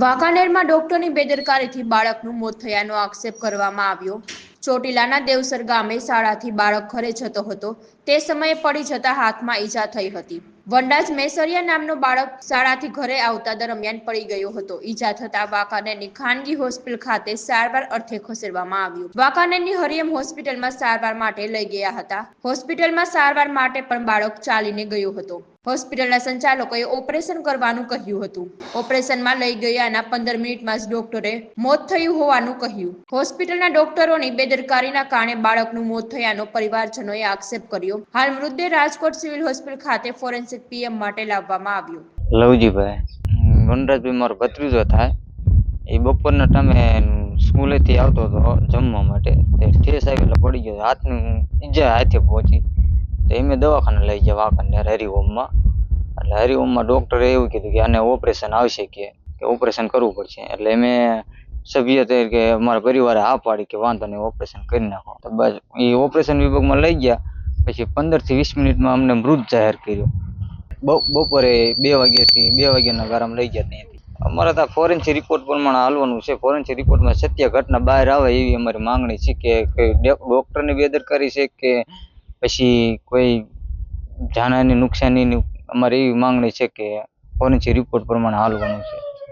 વાંકાનેરમાં ડોક્ટરની બેદરકારીથી બાળકનું મોત થયાનો આક્ષેપ કરવામાં આવ્યો. ચોટીલાના દેવસર ગામે શાળાથી બાળક ઘરે જતો હતો. તે સમયે પડી જતા હાથમાં ઈજા થઈ હતી. વંડાજ મેસરિયા નામનો બાળક શાળાથી ઘરે આવતા દરમિયાન પડી ગયો હતો. ઈજા થતા વાંકાનેરની ખાનગી હોસ્પિટલ ખાતે સારવાર અર્થે ખસેડવામાં આવ્યું. વાંકાનેરની હરિયમ હોસ્પિટલમાં સારવાર માટે લઈ ગયા હતા. હોસ્પિટલમાં સારવાર માટે પણ બાળક ચાલીને ગયો હતો. હોસ્પિટલના સંચાલકોએ ઓપરેશન કરવાનું કહ્યું હતું. ઓપરેશનમાં લઈ ગયાના પંદર મિનિટમાં જ ડોક્ટરે મોત થયું હોવાનું કહ્યું. હોસ્પિટલના ડોક્ટરોની બેદરકારીના કારણે બાળકનું મોત થયાનો પરિવારજનોએ આક્ષેપ કર્યો. હાલ મૃતદેહ રાજકોટ સિવિલ હોસ્પિટલ ખાતે ફોરેન્સિક પીએમ માટે લાવવામાં આવ્યો. લવજીભાઈ વનરાજભાઈ મારો ભત્રીજો થાય. એ બપોરના ટાઈમે સ્કૂલેથી આવતો હતો જમવા માટે. તે ઠેસ આવેલો પડી ગયો. હાથની ઈજા હાથે પહોંચી. તો દવાખાને લઈ ગયા વાંકાનેર હરિઓમમાં. એટલે હરિઓમમાં ડૉક્ટરે એવું કીધું કે આને ઓપરેશન આવશે કે ઓપરેશન કરવું પડશે. એટલે એમે સભ્ય તરીકે અમારા પરિવારે હા પાડી કે વાંધો નહીં ઓપરેશન કરી નાખો. તો બસ, એ ઓપરેશન વિભાગમાં લઈ ગયા. પછી પંદરથી વીસ મિનિટમાં અમને મૃત જાહેર કર્યો. બપોરે બે વાગ્યાથી, બે વાગ્યાના ગારામ લઈ ગયા ત્યાંથી અમારે ત્યાં ફોરેન્સિક રિપોર્ટ પ્રમાણે હાલવાનું છે. ફોરેન્સિક રિપોર્ટમાં સત્ય ઘટના બહાર આવે એવી અમારી માંગણી છે કે ડૉક્ટરની બેદરકારી છે કે પછી કોઈ જાનહાની નુકસાનીની અમારી એવી માંગણી છે કે ફોરેન્સિક રિપોર્ટ પ્રમાણે હાલવાનું છે.